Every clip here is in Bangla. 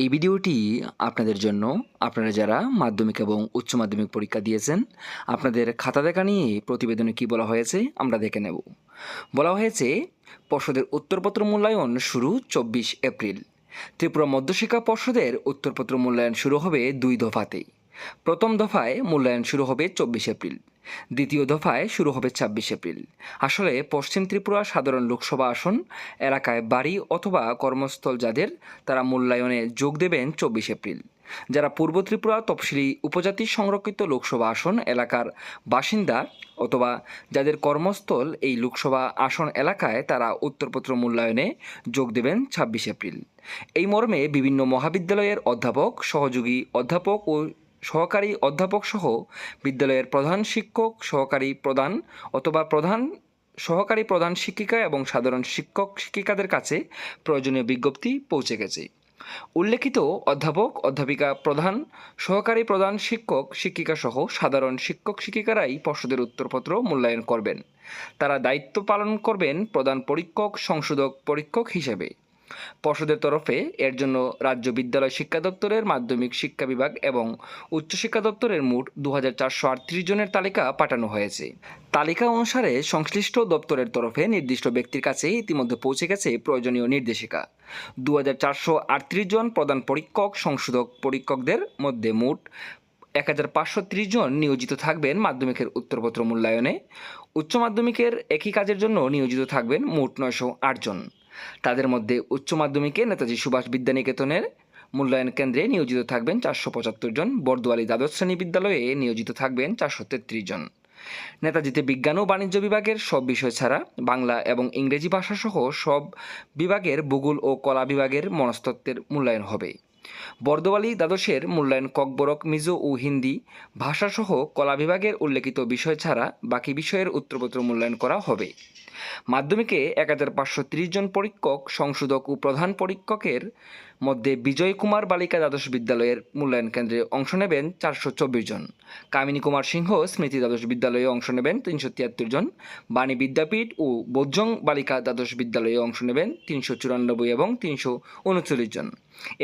এই ভিডিওটি আপনাদের জন্য, আপনারা যারা মাধ্যমিক এবং উচ্চ মাধ্যমিক পরীক্ষা দিয়েছেন, আপনাদের খাতা দেখা নিয়ে প্রতিবেদনে কি বলা হয়েছে আমরা দেখে নেব। বলা হয়েছে, পর্ষদের উত্তরপত্র মূল্যায়ন শুরু চব্বিশ এপ্রিল। ত্রিপুরা মধ্যশিক্ষা পর্ষদের উত্তরপত্র মূল্যায়ন শুরু হবে দুই দফাতেই। প্রথম দফায় মূল্যায়ন শুরু হবে চব্বিশ এপ্রিল। দ্বিতীয় দফায় শুরু হবে ছাব্বিশ এপ্রিল। আসলে পশ্চিম ত্রিপুরা সাধারণ লোকসভা আসন, এলাকায় বাড়ি অথবা কর্মস্থল যাদের, তারা মূল্যায়নে যোগ দেবেন চব্বিশ এপ্রিল। যারা পূর্ব ত্রিপুরা তফসিলি উপজাতি সংরক্ষিত লোকসভা আসন এলাকার বাসিন্দা অথবা যাদের কর্মস্থল এই লোকসভা আসন এলাকায়, তারা উত্তরপত্র মূল্যায়নে যোগ দেবেন ছাব্বিশ এপ্রিল। এই মর্মে বিভিন্ন মহাবিদ্যালয়ের অধ্যাপক, সহযোগী অধ্যাপক ও সহকারী অধ্যাপক সহ বিদ্যালয়ের প্রধান শিক্ষক, সহকারী প্রধান অথবা প্রধান, সহকারী প্রধান শিক্ষিকা এবং সাধারণ শিক্ষক শিক্ষিকাদের কাছে প্রয়োজনীয় বিজ্ঞপ্তি পৌঁছে গেছে। উল্লেখিত অধ্যাপক, অধ্যাপিকা, প্রধান, সহকারী প্রধান শিক্ষক, শিক্ষিকা সহ সাধারণ শিক্ষক শিক্ষিকারাই পর্ষদের উত্তরপত্র মূল্যায়ন করবেন। তারা দায়িত্ব পালন করবেন প্রধান পরীক্ষক, সংশোধক পরীক্ষক হিসেবে। পর্ষদের তরফে এর জন্য রাজ্য বিদ্যালয় শিক্ষা দপ্তরের মাধ্যমিক শিক্ষা বিভাগ এবং উচ্চশিক্ষা দপ্তরের মোট দু হাজার চারশো আটত্রিশ জনের তালিকা পাঠানো হয়েছে। তালিকা অনুসারে সংশ্লিষ্ট দপ্তরের তরফে নির্দিষ্ট ব্যক্তির কাছে ইতিমধ্যে পৌঁছে গেছে প্রয়োজনীয় নির্দেশিকা। দু হাজার চারশো আটত্রিশ জন প্রধান পরীক্ষক, সংশোধক পরীক্ষকদের মধ্যে মোট এক হাজার পাঁচশো ত্রিশ জন নিয়োজিত থাকবেন মাধ্যমিকের উত্তরপত্র মূল্যায়নে। উচ্চ মাধ্যমিকের একই কাজের জন্য নিয়োজিত থাকবেন মোট নয়শো আট জন। তাদের মধ্যে উচ্চ মাধ্যমিকে নেতাজি সুভাষ বিদ্যানিকেতনের মূল্যায়ন কেন্দ্রে নিয়োজিত থাকবেন চারশো পঁচাত্তর জন, বর্দুয়ালি দ্বাদশ শ্রেণি বিদ্যালয়ে নিয়োজিত থাকবেন চারশো তেত্রিশ জন। নেতাজিতে বিজ্ঞান ও বাণিজ্য বিভাগের সব বিষয় ছাড়া বাংলা এবং ইংরেজি ভাষাসহ সব বিভাগের ভূগোল ও কলা বিভাগের মনস্তত্ত্বের মূল্যায়ন হবে। বর্দোয়ালি দ্বাদশের মূল্যায়ন ককবরক, মিজো ও হিন্দি ভাষাসহ কলা বিভাগের উল্লেখিত বিষয় ছাড়া বাকি বিষয়ের উত্তরপত্র মূল্যায়ন করা হবে। মাধ্যমিকে এক হাজার পাঁচশো ত্রিশ জন পরীক্ষক, সংশোধক ও প্রধান পরীক্ষকের মধ্যে বিজয় কুমার বালিকা দ্বাদশ বিদ্যালয়ের মূল্যায়ন কেন্দ্রে অংশ নেবেন চারশো চব্বিশ জন। কামিনী কুমার সিংহ স্মৃতি দ্বাদশ বিদ্যালয়ে অংশ নেবেন তিনশো তিয়াত্তর জন। বাণী বিদ্যাপীঠ ও বৌজং বালিকা দ্বাদশ বিদ্যালয়ে অংশ নেবেন তিনশো চুরানব্বই এবং তিনশো উনচল্লিশ জন।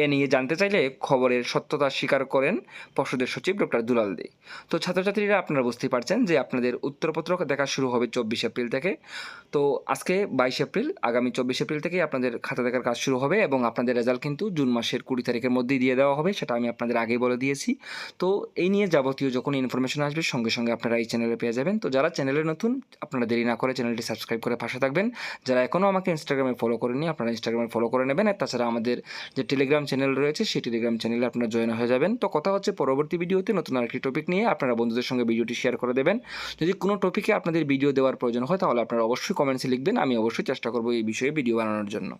এ নিয়ে জানতে চাইলে খবরের সত্যতা স্বীকার করেন পর্ষদের সচিব ডক্টর দুলাল দে। তো ছাত্রছাত্রীরা আপনারা বুঝতেই পারছেন যে আপনাদের উত্তরপত্র দেখা শুরু হবে চব্বিশ এপ্রিল থেকে। তো আজকে বাইশ এপ্রিল, আগামী চব্বিশ এপ্রিল থেকেই আপনাদের খাতা দেখার কাজ শুরু হবে এবং আপনাদের রেজাল্ট কিন্তু জুন মাসের কুড়ি তারিখের মধ্যেই দিয়ে দেওয়া হবে, সেটা আমি আপনাদের আগেই বলে দিয়েছি। তো এই নিয়ে যাবতীয় যখন ইনফরমেশন আসবে, সঙ্গে সঙ্গে আপনারা এই চ্যানেলে পেয়ে যাবেন। তো যারা চ্যানেলে নতুন, আপনারা দেরি না করে চ্যানেলটি সাবস্ক্রাইব করে পাশে থাকবেন। যারা এখনও আমাকে ইনস্টাগ্রামে ফলো করেনি আপনারা ইনস্টাগ্রামে ফলো করে নেবেন। তাছাড়া আমাদের যে টেলিগ্রাম চ্যানেল রয়েছে, সেই টেলিগ্রাম চ্যানেলে আপনারা জয়েন হয়ে যাবেন। তো কথা হচ্ছে পরবর্তী ভিডিওতে নতুন আরেকটি টপিক নিয়ে আপনারা বন্ধুদের সঙ্গে ভিডিওটি শেয়ার করে দেবেন। যদি কোনো টপিকে আপনাদের ভিডিও দেওয়ার প্রয়োজন হয়, তাহলে আপনারা অবশ্যই কমেন্টসে লিখবেন, আমি অবশ্যই চেষ্টা করব এই বিষয়ে ভিডিও বানানোর জন্য।